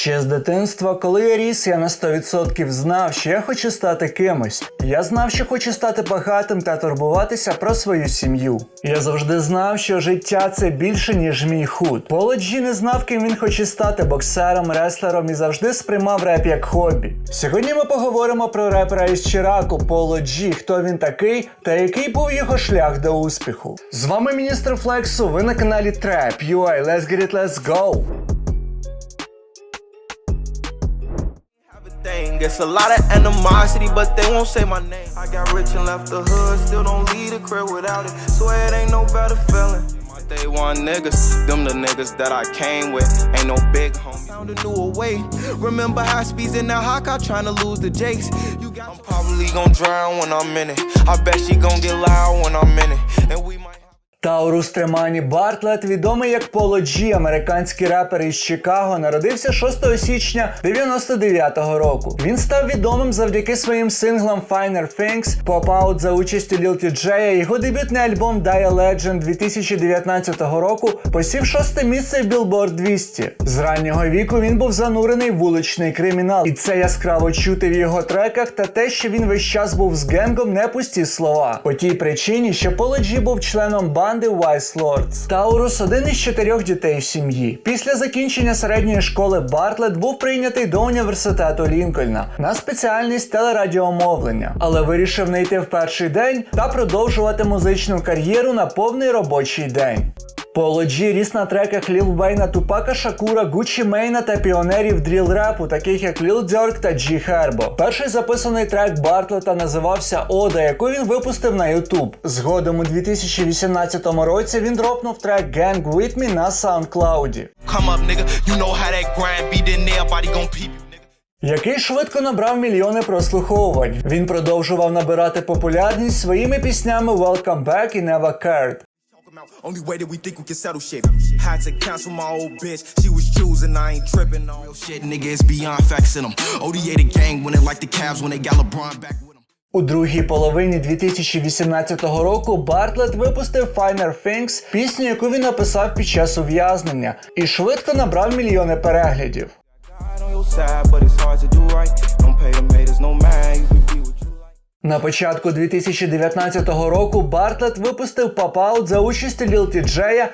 Ще з дитинства, коли я ріс, я на 100% знав, що я хочу стати кимось. Я знав, що хочу стати багатим та турбуватися про свою сім'ю. Я завжди знав, що життя це більше, ніж мій худ. Поло Джі не знав, ким він хоче стати боксером, реслером і завжди сприймав реп як хобі. Сьогодні ми поговоримо про репера із Чираку Поло Джі, хто він такий та який був його шлях до успіху. З вами міністр Флексу. Ви на каналі Trap UI. Let's get it, let's go! It's a lot of animosity, but they won't say my name. I got rich and left the hood, still don't leave the crib without it. Swear it ain't no better feeling. My day one niggas, them the niggas that I came with. Ain't no big homie. Found a new way. Remember high speeds in that hot car trying to lose the jakes. You got I'm probably gonna drown when I'm in it. I bet she gon' get loud when I'm in it. And we might. Таурус Тремані Бартлет, відомий як Поло Джі, американський репер із Чикаго, народився 6 січня 99-го року. Він став відомим завдяки своїм синглам Finer Things, Pop Out за участю Lil TJ. Його дебютний альбом Die Legend 2019 року посів шосте місце в Billboard 200. З раннього віку він був занурений в вуличний кримінал, і це яскраво чути в його треках та те, що він весь час був з генгом, не пусті слова. По тій причині, що Поло Джі був членом банди Wise Lords. Таурус один із чотирьох дітей в сім'ї. Після закінчення середньої школи Бартлет був прийнятий до університету Лінкольна на спеціальність телерадіомовлення, але вирішив не йти в перший день та продовжувати музичну кар'єру на повний робочий день. Поло Джі ріс на треках Ліл Вейна, Тупака Шакура, Гуччі Мейна та піонерів дріл репу, таких як Ліл Дьорк та Джі Хербо. Перший записаний трек Бартлета називався Ода, яку він випустив на YouTube. Згодом у 2018 році він дропнув трек Gang With Me на SoundCloud. Який швидко набрав мільйони прослуховувань. Він продовжував набирати популярність своїми піснями Welcome Back і Never Cared. Only way that we think we can settle shit. Had to cancel my old bitch. She was choosing, I ain't tripping on real shit. Shit, nigga, it's beyond facts in them. ODA the gang winning like the Cavs when they got LeBron back with them. У другій половині 2018 року Бартлет випустив Finer Things, пісню, яку він написав під час ув'язнення, і швидко набрав мільйони переглядів. На початку 2019 року Бартлет випустив папаут за участі Lil TJ,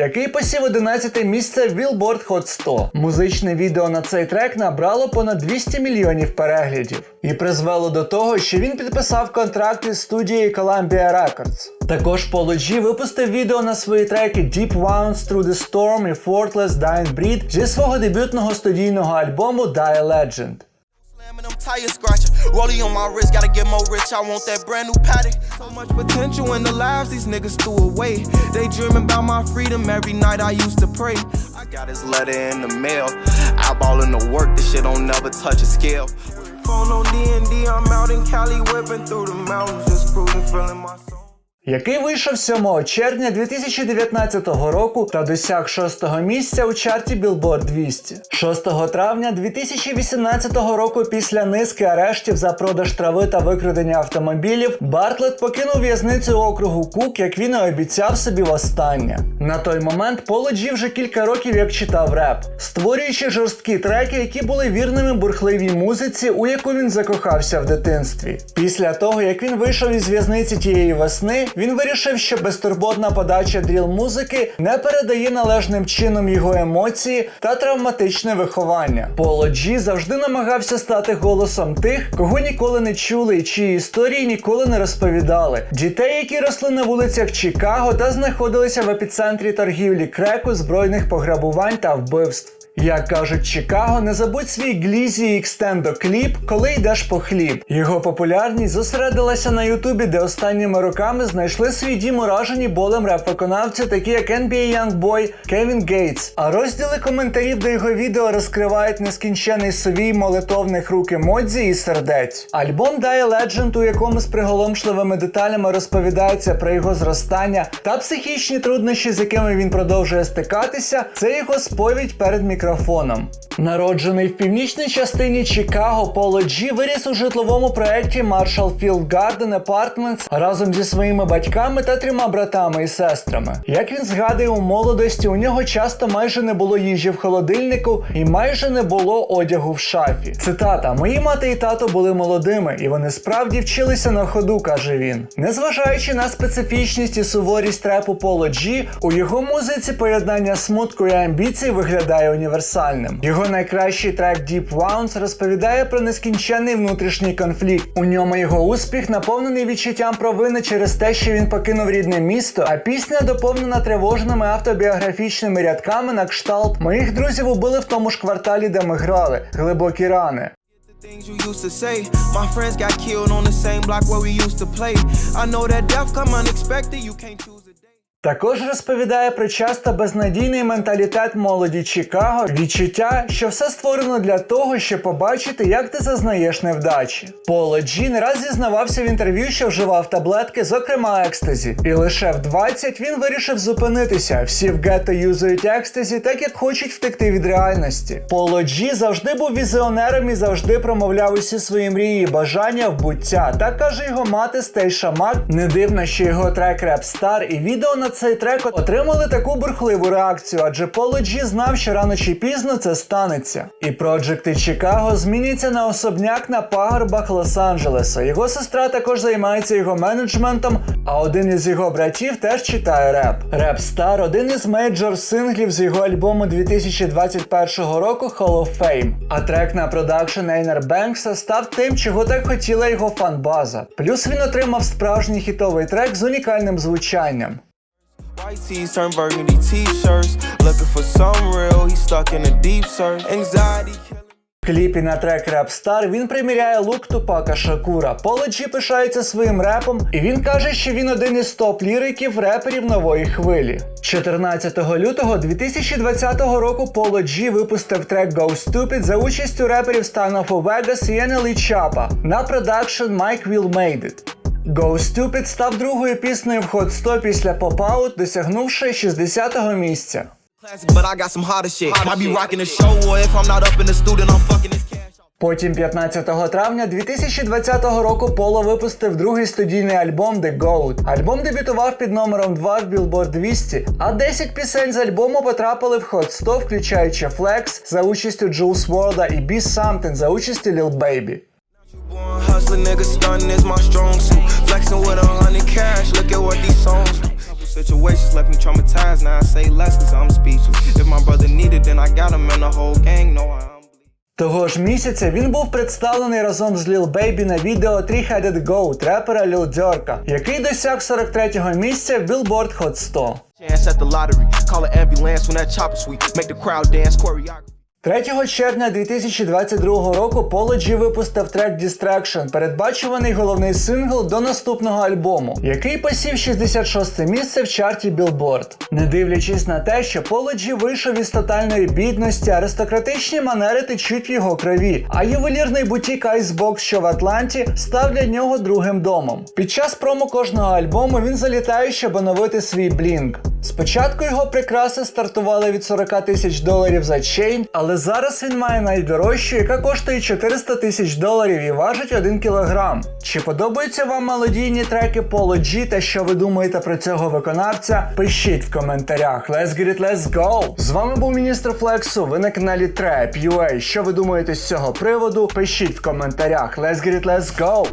Який посів 11 місце в Billboard Hot 100. Музичне відео на цей трек набрало понад 200 мільйонів переглядів і призвело до того, що він підписав контракт із студією Columbia Records. Також Polo G випустив відео на свої треки Deep Wounds Through the Storm і Fortless Dying Breed зі свого дебютного студійного альбому Die Legend. Them tires, scratching. Rollie on my wrist, gotta get more rich. I want that brand new paddock. So much potential in the lives these niggas threw away. They dreaming about my freedom every night. I used to pray. I got his letter in the mail. Eyeballing the work, this shit don't never touch a scale. Phone on D and D, I'm out in Cali, whipping through the mountains, just cruising, feeling my soul. Який вийшов 7 червня 2019 року та досяг 6 місця у чарті Billboard 200. 6 травня 2018 року після низки арештів за продаж трави та викрадення автомобілів Бартлет покинув в'язницю округу Кук, як він і обіцяв собі востаннє. На той момент Поло Джі вже кілька років як читав реп, створюючи жорсткі треки, які були вірними бурхливій музиці, у яку він закохався в дитинстві. Після того, як він вийшов із в'язниці тієї весни, він вирішив, що безтурботна подача дріл музики не передає належним чином його емоції та травматичне виховання. Поло Джі завжди намагався стати голосом тих, кого ніколи не чули і чиї історії ніколи не розповідали. Дітей, які росли на вулицях Чикаго та знаходилися в епіцентрі торгівлі креку, збройних пограбувань та вбивств. Як кажуть Чикаго, не забудь свій Глізі екстендо кліп, коли йдеш по хліб. Його популярність зосередилася на Ютубі, де останніми роками знайшли свій дім уражені болем реп-виконавці, такі як NBA Youngboy, Кевін Гейтс. А розділи коментарів до його відео розкривають нескінчений совій молитовних рук емодзі і сердець. Альбом Die Legend, у якому з приголомшливими деталями розповідається про його зростання та психічні труднощі, з якими він продовжує стикатися, це його сповідь перед мікрофоном мікрофоном. Народжений в північній частині Чикаго, Поло Джі виріс у житловому проєкті Marshall Field Garden Apartments разом зі своїми батьками та трьома братами і сестрами. Як він згадує у молодості, у нього часто майже не було їжі в холодильнику і майже не було одягу в шафі. Цитата: Мої мати і тато були молодими, і вони справді вчилися на ходу, каже він. Незважаючи на специфічність і суворість трепу Поло Джі, у його музиці поєднання смутку і амбіцій виглядає універсальним. Його найкращий трек Deep Wounds розповідає про нескінченний внутрішній конфлікт. У ньому його успіх наповнений відчуттям провини через те, що він покинув рідне місто, а пісня доповнена тривожними автобіографічними рядками на кшталт Моїх друзів убили в тому ж кварталі, де ми грали. Глибокі рани. Things you used to say. My friends got killed on the same block where we used to play. I know that death come unexpected. You can't choose. Також розповідає про часто безнадійний менталітет молоді Чикаго, відчуття, що все створено для того, щоб побачити, як ти зазнаєш невдачі. Поло Джі не раз зізнавався в інтерв'ю, що вживав таблетки, зокрема екстазі. І лише в 20 він вирішив зупинитися. Всі в гетто юзають екстазі, так як хочуть втекти від реальності. Поло Джі завжди був візіонером і завжди промовляв усі свої мрії бажання в буття. Так каже його мати Стейша Мак. Не дивно, що його трек Star і відео на цей трек отримали таку бурхливу реакцію, адже Поло Джі знав, що рано чи пізно це станеться. І проджекти Чикаго зміняться на особняк на пагорбах Лос-Анджелеса. Його сестра також займається його менеджментом, а один із його братів теж читає реп. Rap Star – один із мейджор синглів з його альбому 2021 року Hall of Fame. А трек на продакшн Ейнер Бенкса став тим, чого так хотіла його фанбаза. Плюс він отримав справжній хітовий трек з унікальним звучанням. White tees turn burgundy t-shirts. Looking for some real. He's stuck in a deep search. Anxiety. Кліпі на трек Rap Star він приміряє лук Тупака Шакура. Поло Джі пишається своїм репом, і він каже, що він один із топ-ліриків реперів нової хвилі. 14 лютого 2020 року Поло Джі випустив трек Go Stupid за участю реперів Stan of Vegas і NLE Choppa на продакшн Mike Will Made It. Go Stupid став другою піснею в Hot 100 після Pop-Out, досягнувши 60-го місця. Потім 15 травня 2020 року Поло випустив другий студійний альбом The Goat. Альбом дебютував під номером 2 в Billboard 200, а 10 пісень з альбому потрапили в Hot 100, включаючи Flex за участю Juice WRLD і Be Something за участю Lil Baby. Flexing with a hundred cash, look at what these songs Situations left me traumatized, now I say less cause I'm speechless. If my brother needed, then I got him and the whole gang know I'm. Того ж місяця він був представлений разом з Lil Baby на відео Three-Headed Goat репера Lil Durk, який досяг 43-го місця в Billboard Hot 100. Chance at the lottery, call an ambulance when that chopper sweet. Make the crowd dance, choreography. 3 червня 2022 року Поло Джі випустив трек Distraction, передбачуваний головний сингл до наступного альбому, який посів 66 місце в чарті Billboard. Не дивлячись на те, що Поло Джі вийшов із тотальної бідності, аристократичні манери течуть в його крові, а ювелірний бутік Icebox, що в Атланті, став для нього другим домом. Під час промо кожного альбому він залітає, щоб оновити свій блінк. Спочатку його прикраси стартували від 40 тисяч доларів за чейн, але зараз він має найдорожчу, яка коштує 400 тисяч доларів і важить 1 кілограм. Чи подобаються вам мелодійні треки Polo G та що ви думаєте про цього виконавця? Пишіть в коментарях. Let's get it, let's go! З вами був міністр Флексу. Ви на каналі Trap UA. Що ви думаєте з цього приводу? Пишіть в коментарях. Let's get it, let's go!